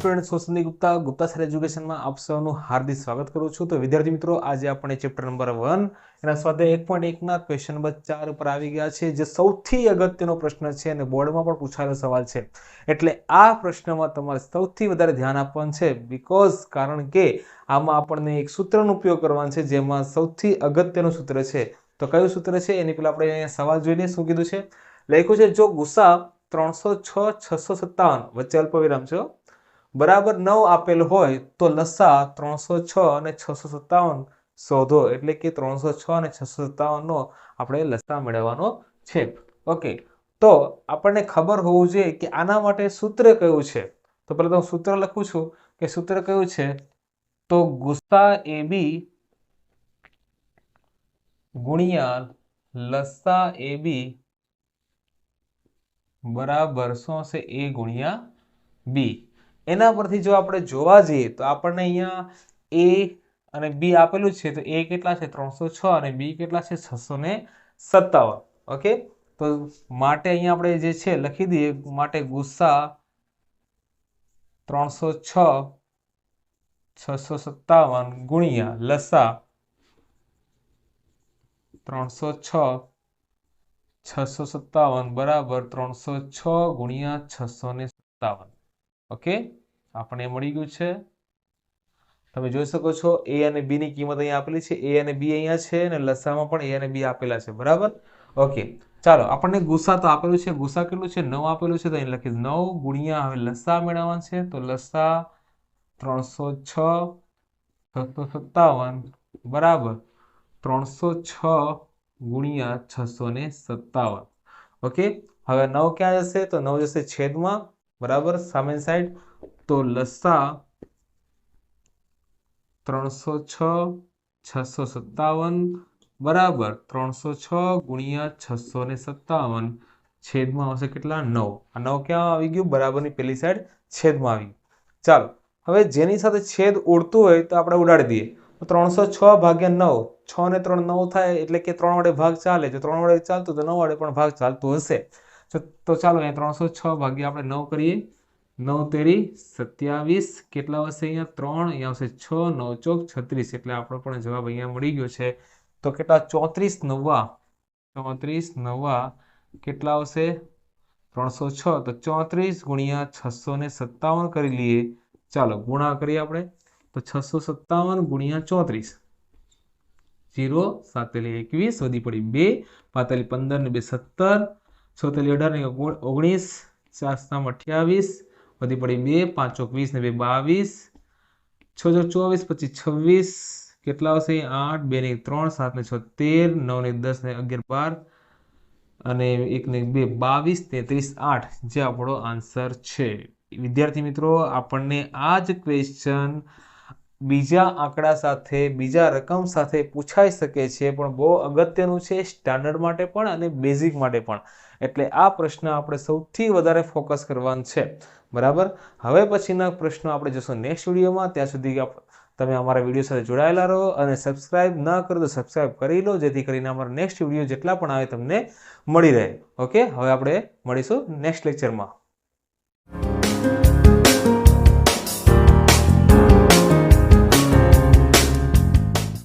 Student સોસની Gupta Gupta sir એજ્યુકેશનમાં આપ સૌનું હાર્દિક સ્વાગત કરું છું. તો વિદ્યાર્થી મિત્રો, આજે આપણે ચેપ્ટર નંબર વન એના સ્વાધ્યાય એક પોઈન્ટ એકના ક્વેશ્ચન નંબર ચાર ઉપર આવી ગયા છે, જે સૌથી અગત્યનો પ્રશ્ન છે અને બોર્ડમાં પણ પૂછાયેલો સવાલ છે. એટલે આ પ્રશ્નમાં તમારે સૌથી વધારે ધ્યાન આપવાનું છે બિકોઝ કારણ કે આમાં આપણને એક સૂત્રનો ઉપયોગ કરવાનો છે, જેમાં સૌથી અગત્યનું સૂત્ર છે. તો કયું સૂત્ર છે? એની પહેલાં આપણે અહીંયા સવાલ જોઈને શું કીધું છે? લખ્યું છે, જો ગુસ્સા ત્રણસો છ, છસો સત્તાવન વચ્ચે અલ્પવિરામ છો હો. બરાબર નવ આપેલ હોય તો લસા ત્રણસો છ અને છસો સત્તાવન શોધો. એટલે કે ત્રણસો છ અને છસો સત્તાવનનો આપણે લસા મેળવવાનો છે. ઓકે. તો આપણને ખબર હોવું જોઈએ કે આના માટે સૂત્ર કયું છે? તો પહેલાં તો હું સૂત્ર લખું છું કે સૂત્ર કયું છે? તો ગુસ્સા એ બી ગુણ્યા લસા એ બી બરાબર શું હશે? એ ગુણ્યા બી. એના પરથી જો આપણે જોવા જઈએ તો આપણને અહીંયા એ અને બી આપેલું છે, તો એ કેટલા છે? ત્રણસો છ અને બી કેટલા છે? છસો ને સત્તાવન. ઓકે તો માટે અહીંયા આપણે જે છે, લખી દઈએ, માટે ગુસ્સા ત્રણસો છ, છસો સત્તાવન ગુણ્યા લસા ત્રણસો છ, છસો સત્તાવન બરાબર ત્રણસો છ ગુણ્યા છસો ને સત્તાવન. ઓકે આપણે મળી ગયું છે. તમે જોઈ શકો છો એ અને બી ની કિંમત અહીંયા આપેલી છે. એ અને બી અહીંયા છે અને લસામાં પણ એ અને બી આપેલા છે. બરાબર? ઓકે ચાલો, આપણને ગુસા તો આપેલું છે. ગુસા કેટલું છે? નવ આપેલું છે. તો અહીં લખીશ નવ ગુણ્યા હવે લસા મેળવવાનું છે. તો લસા ત્રણસો છ છસો સત્તાવન. બરાબર? ત્રણસો છ ગુણ્યા છસો ને સત્તાવન. ઓકે હવે નવ ક્યાં જશે? તો નવ જશે છેદમાં. બરાબર? સામેની સાઈડ તો લસા ત્રણસો છ, છસો સત્તાવન, બરાબર ત્રણસો છ ગુણ્યા છસો ને સત્તાવન, છેદમાં આવશે કેટલા? નવ. આ નવ ક્યાં આવી ગયું? બરાબરની પેલી સાઈડ છેદમાં આવી ચાલો, હવે જેની સાથે છેદ ઉડતું હોય તો આપણે ઉડાડી દઈએ. ત્રણસો છ ભાગ્યા નવ, છ ને ત્રણ નવ થાય એટલે કે ત્રણ વડે ભાગ ચાલે. જો ત્રણ વડે ચાલતું તો નવ વડે પણ ભાગ ચાલતો હશે. તો ચાલો અહીંયા ત્રણસો છ ભાગ્યા આપણે નવ કરીએ. નવ તેરી સત્યાવીસ, કેટલા આવશે અહીંયા? ત્રણ, અહીંયા આવશે છ નવ ચોક છત્રીસ. એટલે આપણો પણ જવાબ અહીંયા મળી ગયો છે. તો કેટલા? ચોત્રીસ નવ્વા ચોત્રીસ નવ્વા કેટલા આવશે? ત્રણસો છ. તો ચોત્રીસ ગુણ્યા છસો ને સત્તાવન કરી લઈએ. ચાલો, ગુણા કરીએ આપણે. તો છસો સત્તાવન ગુણ્યા ચોત્રીસ. જીરો, સાતેલી એકવીસ, વધી પડી બે. પાતેલી પંદર ને બે સત્તર. છોતેલી અઢાર ને ઓગણીસ. ચાર અઠ્યાવીસ. વધી પડી બે, પાંચ વીસ ને બે, બાવીસ. છ છ, ચોવીસ પછી છવ્વીસ. કેટલા આવશે? આઠ, બે ને ત્રણ, સાત ને છ તેર નવ ને દસ ને અગિયાર, બાર. અને એક ને બે, બાવીસ તેત્રીસ આઠ. જે આપણો આન્સર છે. વિદ્યાર્થી મિત્રો, આપણને આ જ ક્વેશ્ચન બીજા આંકડા સાથે, બીજા રકમ સાથે પૂછાઈ શકે છે, પણ બહુ અગત્યનું છે સ્ટાન્ડર્ડ માટે પણ અને બેઝિક માટે પણ. એટલે આ પ્રશ્ન આપણે સૌથી વધારે ફોકસ કરવાનું છે. બરાબર? હવે પછીના પ્રશ્નો આપણે જોશું નેક્સ્ટ વિડીયોમાં. ત્યાં સુધી તમે અમારા વીડિયો સાથે જોડાયેલા રહો અને સબસ્ક્રાઇબ ન કરો તો સબસ્ક્રાઇબ કરી લો, જેથી કરીને અમારા નેક્સ્ટ વીડિયો જેટલા પણ આવે તમને મળી રહે. ઓકે હવે આપણે મળીશું નેક્સ્ટ લેક્ચરમાં